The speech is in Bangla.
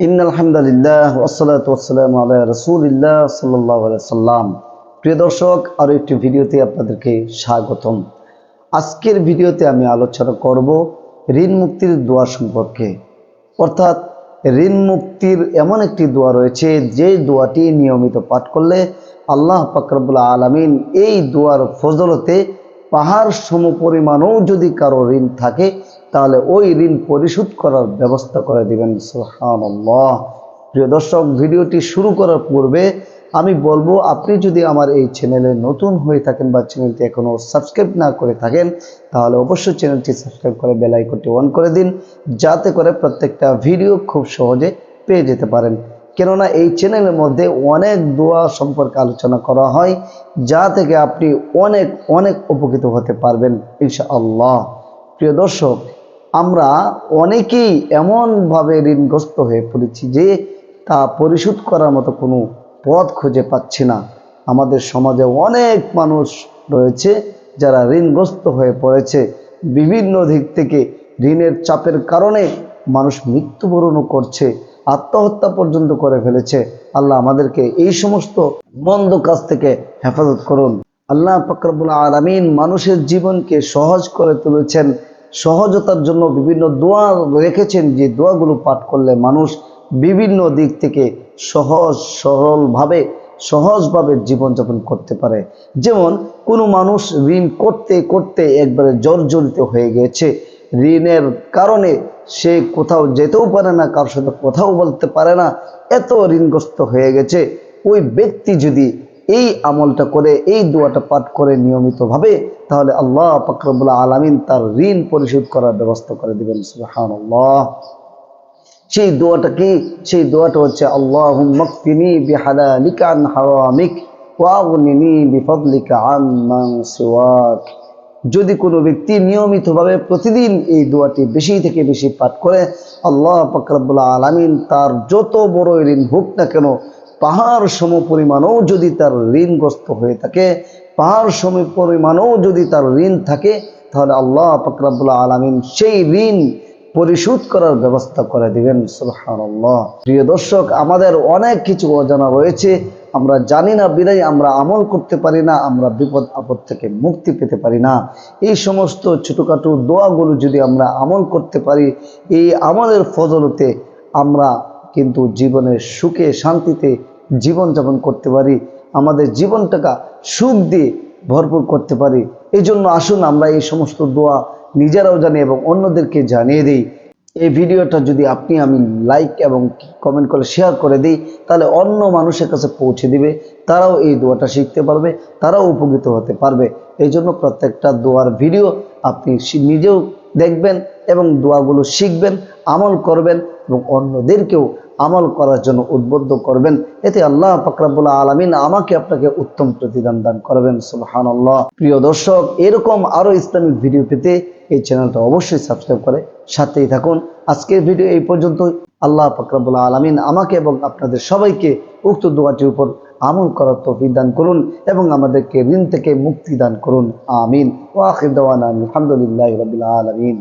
ইন আল্লাহ রসুলিল্লাহ সাল্লাহ সাল্লাম প্রিয় একটি ভিডিওতে আপনাদেরকে স্বাগতম। আজকের ভিডিওতে আমি আলোচনা করব ঋণ মুক্তির দোয়া সম্পর্কে। অর্থাৎ ঋণ মুক্তির এমন একটি দোয়া রয়েছে, যে দোয়াটি নিয়মিত পাঠ করলে আল্লাহ পাকরবুল্লা আলমিন এই দোয়ার ফজলতে পাহাড় সমপরিমাণও যদি কারও ঋণ থাকে তাহলে ওই ঋণ পরিশোধ করার ব্যবস্থা করে দিবেন সুহানাল্লাহ প্রিয় দর্শক, ভিডিওটি শুরু করার পূর্বে আমি বলব, আপনি যদি আমার এই চ্যানেলে নতুন হয়ে থাকেন বা চ্যানেলটি এখনও সাবস্ক্রাইব না করে থাকেন, তাহলে অবশ্যই চ্যানেলটি সাবস্ক্রাইব করে বেল আইকনটি অন করে দিন, যাতে করে প্রত্যেকটা ভিডিও খুব সহজে পেয়ে যেতে পারেন। কেননা এই চ্যানেলের মধ্যে অনেক দোয়া সম্পর্কে আলোচনা করা হয়, যা থেকে আপনি অনেক অনেক উপকৃত হতে পারবেন, ইনশাআল্লাহ। প্রিয় দর্শক আমরা অনেকেই এমনভাবে ঋণগ্রস্ত হয়ে পড়েছি যে তা পরিশোধ করার মতো কোনো পথ খুঁজে পাচ্ছি না। আমাদের সমাজে অনেক মানুষ রয়েছে যারা ঋণগ্রস্ত হয়ে পড়েছে। বিভিন্ন দিক থেকে ঋণের চাপের কারণে মানুষ মৃত্যুবরণও করছে, আত্মহত্যা পর্যন্ত করে ফেলেছে। আল্লাহ আমাদেরকে এই সমস্ত মন্দ কাজ থেকে হেফাজত করুন। আল্লাহ ফকরবুল আলমিন মানুষের জীবনকে সহজ করে তুলেছেন। সহজতার জন্য বিভিন্ন দোয়া রেখেছেন যে দোয়াগুলো পাঠ করলে মানুষ বিভিন্ন দিক থেকে সহজ, সরলভাবে, সহজভাবে জীবনযাপন করতে পারে। যেমন, কোনো মানুষ ঋণ করতে করতে একবারে জর্জরিত হয়ে গেছে ঋণের কারণে সে কোথাও যেতেও পারে না কারোর সাথে কোথাও বলতে পারে না, এত ঋণগ্রস্ত হয়ে গেছে। ওই ব্যক্তি যদি এই আমলটা করে, এই দোয়াটা পাঠ করে নিয়মিতভাবে, তাহলে আল্লাহ ফকরবুল্লাহ আলমিন তার ঋণ পরিশোধ করার ব্যবস্থা করে দেবেন সুহান সেই দোয়াটা কি? সেই দোয়াটা হচ্ছে আল্লাহ যদি কোনো ব্যক্তি নিয়মিতভাবে প্রতিদিন এই দোয়াটি বেশি থেকে বেশি পাঠ করে, আল্লাহ ফকরবুল্লাহ আলমিন তার যত বড় ঋণ হোক না কেন পাহাড় সম পরিমাণও যদি তার ঋণগ্রস্ত হয়ে থাকে, পাহাড় সম পরিমাণও যদি তার ঋণ থাকে, তাহলে আল্লাহ ফকরাবুল্লাহ আলমিন সেই ঋণ পরিশোধ করার ব্যবস্থা করে দিবেন সুলহানাল্লাহ প্রিয় দর্শক, আমাদের অনেক কিছু অজানা রয়েছে। আমরা জানি না বিদায়, আমরা আমল করতে পারি না, আমরা বিপদ, আপদ থেকে মুক্তি পেতে পারি না। এই সমস্ত ছোটোখাটো দোয়াগুলো যদি আমরা আমল করতে পারি, এই আমলের ফজলতে আমরা কিন্তু জীবনের সুখে, শান্তিতে জীবনযাপন করতে পারি। আমাদের জীবনটাকে সুখ দিয়ে ভরপুর করতে পারি। এই জন্য আসুন আমরা এই সমস্ত দোয়া নিজেরাও জানি এবং অন্যদেরকে জানিয়ে দিই। এই ভিডিওটা যদি আপনি আমি লাইক এবং কমেন্ট করে শেয়ার করে দিই, তাহলে অন্য মানুষের কাছে পৌঁছে দিবে। তারাও এই দোয়াটা শিখতে পারবে, তারাও উপকৃত হতে পারবে। এই জন্য প্রত্যেকটা দোয়ার ভিডিও আপনি নিজেও দেখবেন এবং দোয়াগুলো শিখবেন, আমল করবেন এবং অন্যদেরকেও আমল করার জন্য উদ্বুদ্ধ করবেন। এতে আল্লাহ ফকরাবুল্লাহ আলমিন আমাকে আপনাকে উত্তম প্রতিদান দান করবেন। সুলহান আল্লাহ প্রিয় দর্শক, এরকম আরও ইসলামিক ভিডিও পেতে এই চ্যানেলটা অবশ্যই সাবস্ক্রাইব করে সাথেই থাকুন। আজকের ভিডিও এই পর্যন্ত। আল্লাহ ফকরাবুল্লাহ আলমিন আমাকে এবং আপনাদের সবাইকে উক্ত দোয়াটির উপর আমল করার তৌফিক দান করুন এবং আমাদেরকে ঋণ থেকে মুক্তি দান করুন। আমিন। দাওয়ানা আলহামদুলিল্লাহ রবিল আলমিন।